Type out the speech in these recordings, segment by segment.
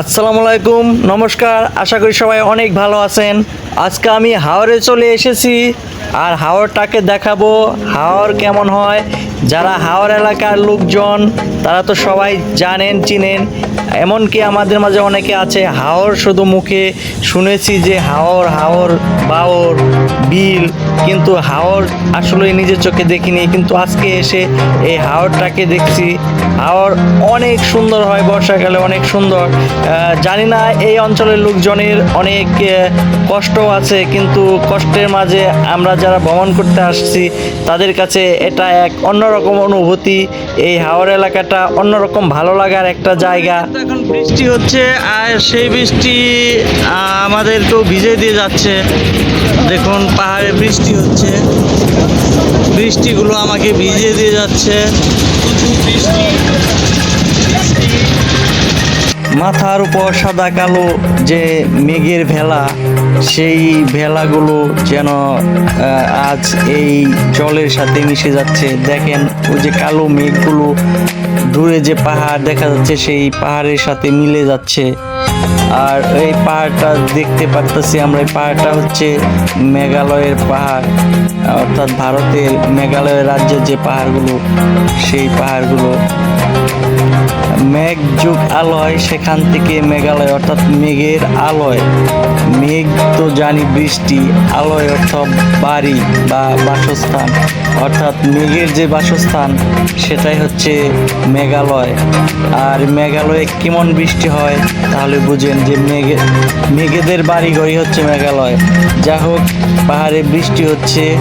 আসসালামু আলাইকুম, নমস্কার, আশা করি সবাই অনেক ভালো আছেন। আজকে আমি হাওড়ে চলে এসেছি আর হাওড়টাকে দেখাবো হাওড় কেমন হয়। যারা হাওড় এলাকার লোকজন, তারা তো সবাই জানেন, চিনেন। এমনকি আমাদের মাঝে অনেকে আছে, হাওর শুধু মুখে শুনেছি যে হাওর হাওর, বাওর, বিল, কিন্তু হাওর আসলে নিজের চোখে দেখিনি, কিন্তু আজকে এসে এই হাওরটাকে দেখছি। হাওর অনেক সুন্দর হয়, বর্ষাকালে অনেক সুন্দর। জানি না এই অঞ্চলের লোকজনের অনেক কষ্ট আছে, কিন্তু কষ্টের মাঝে আমরা যারা ভ্রমণ করতে আসছি, তাদের কাছে এটা এক অন্যরকম অনুভূতি। এই হাওর এলাকাটা অন্যরকম ভালো লাগার একটা জায়গা। এখন বৃষ্টি হচ্ছে, আর সেই বৃষ্টি আমাদের আমাদেরকেও ভিজে দিয়ে যাচ্ছে। দেখুন, পাহাড়ে বৃষ্টি হচ্ছে। বৃষ্টিগুলো আমাকে ভিজে দিয়ে যাচ্ছে। মাথার উপর সাদা কালো যে মেঘের ভেলা, সেই ভেলাগুলো যেন আজ এই জলের সাথে মিশে যাচ্ছে। দেখেন ওই যে কালো মেঘগুলো দূরে যে পাহাড় দেখা যাচ্ছে, সেই পাহাড়ের সাথে মিলে যাচ্ছে। আর এই পাহাড়টা দেখতে পারতেছি আমরা, এই পাহাড়টা হচ্ছে মেঘালয়ের পাহাড়, অর্থাৎ ভারতের মেঘালয় রাজ্যের যে পাহাড়গুলো, সেই পাহাড়গুলো। মেঘ যুগ আলয়, সেখান থেকে মেঘালয়, অর্থাৎ মেঘের আলয়। মেঘ তো জানি বৃষ্টি, আলোয় অর্থাৎ বাড়ি বা বাসস্থান। অর্থাৎ মেঘের যে বাসস্থান, সেটাই হচ্ছে মেঘালয়। আর মেঘালয়ে কেমন বৃষ্টি হয়, তাহলে বুঝেন যে মেঘে মেঘেদের বাড়ি ঘরই হচ্ছে মেঘালয়। যা হোক, পাহাড়ে বৃষ্টি হচ্ছে,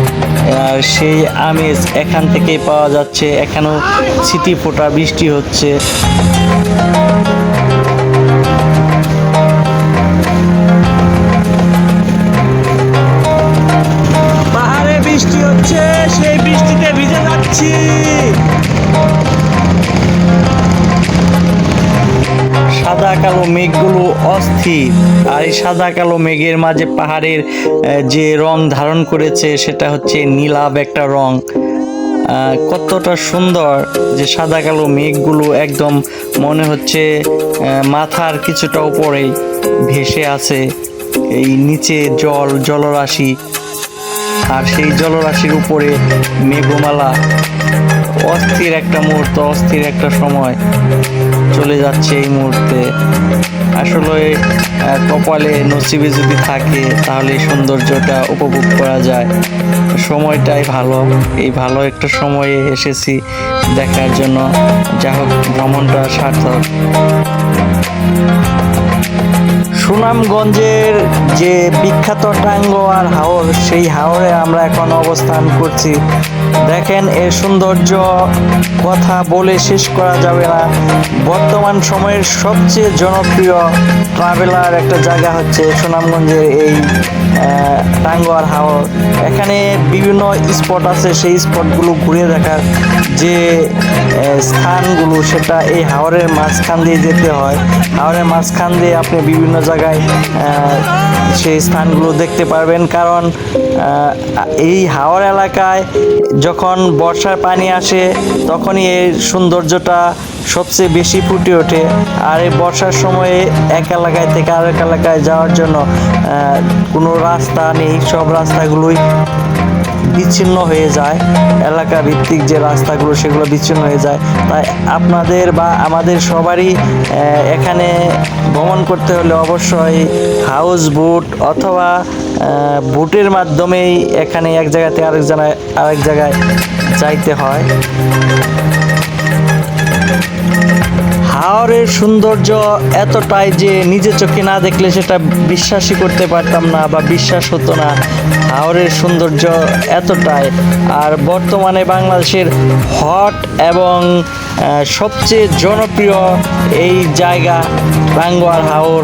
আর সেই আমেজ এখান থেকেই পাওয়া যাচ্ছে। এখানেও ছিটি ফোটা বৃষ্টি হচ্ছে। সাদা কালো মেঘগুলো অস্থির, আর এই সাদা কালো মেঘের মাঝে পাহাড়ের যে রং ধারণ করেছে, সেটা হচ্ছে নীলাভ একটা রং। কতটা সুন্দর যে সাদা কালো মেঘগুলো একদম মনে হচ্ছে মাথার কিছুটা উপরেই ভেসে আছে এই নিচে জল, জলরাশি। আর সেই জলরাশির উপরে মেঘমালা। অস্থির একটা মুহূর্ত, অস্থির একটা সময় চলে যাচ্ছে এই মুহূর্তে। আসলে কপালে নসিবে যদি থাকে, তাহলে সৌন্দর্যটা উপভোগ করা যায়। সময়টাই ভালো, এই ভালো একটা সময়ে এসেছি দেখার জন্য। যা হোক ভ্রমণটা সার্থক। সুনামগঞ্জের যে বিখ্যাত টাঙ্গোয়ার আর হাওর, সেই হাওরে আমরা এখন অবস্থান করছি। দেখেন, এর সৌন্দর্য কথা বলে শেষ করা যাবে না। বর্তমান সময়ের সবচেয়ে জনপ্রিয় ট্রাভেলার একটা জায়গা হচ্ছে সুনামগঞ্জের এই আহ, টাঙ্গো হাওর। এখানে বিভিন্ন স্পট আছে সেই স্পটগুলো ঘুরে দেখার যে স্থানগুলো সেটা এই হাওরের মাঝখান দিয়ে যেতে হয়। হাওরের মাঝখান দিয়ে আপনি বিভিন্ন জায়গায় সেই স্থানগুলো দেখতে পারবেন। কারণ এই হাওর এলাকায় যখন বর্ষার পানি আসে তখনই এই সৌন্দর্যটা সবচেয়ে বেশি ফুটে ওঠে। আর এই বর্ষার সময়ে এক এলাকায় থেকে আরেক এলাকায় যাওয়ার জন্য কোনো রাস্তা নেই। সব রাস্তাগুলোই বিচ্ছিন্ন হয়ে যায়। এলাকা ভিত্তিক যে রাস্তাগুলো, সেগুলো বিচ্ছিন্ন হয়ে যায়। তাই আপনাদের বা আমাদের সবারই এখানে ভ্রমণ করতে হলে অবশ্যই হাউস বোট অথবা বোটের মাধ্যমেই এখানে এক জায়গা থেকে আরেক জায়গায় আরেক জায়গায় যাইতে হয়। হাওরের সৌন্দর্য এতটাই যে নিজে চোখে না দেখলে সেটা বিশ্বাসই করতে পারতাম না বা বিশ্বাস হতো না। হাওরের সৌন্দর্য এতটাই। আর বর্তমানে বাংলাদেশের হট এবং সবচেয়ে জনপ্রিয় এই জায়গা টাঙ্গুয়ার হাওর।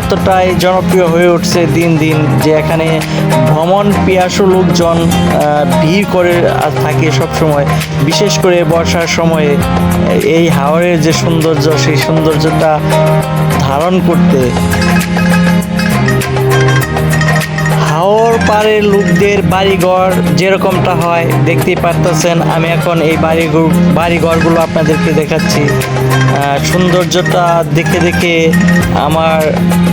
এতটাই জনপ্রিয় হয়ে উঠছে দিন দিন যে এখানে ভ্রমণ পিয়াসু লোকজন ভিড় করে থাকে সবসময়। বিশেষ করে বর্ষার সময়ে এই হাওরের যে সৌন্দর্য, সেই সৌন্দর্যটা ধারণ করতে। হাওর পাড়ের লোকদের বাড়িঘর যেরকমটা হয়, দেখতেই পারতেছেন। আমি এখন এই বাড়ি বাড়িঘরগুলো আপনাদেরকে দেখাচ্ছি। সৌন্দর্যটা দেখে দেখে আমার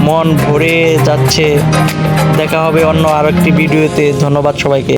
মন ভরে যাচ্ছে। দেখা হবে অন্য আরেকটি ভিডিওতে। ধন্যবাদ সবাইকে।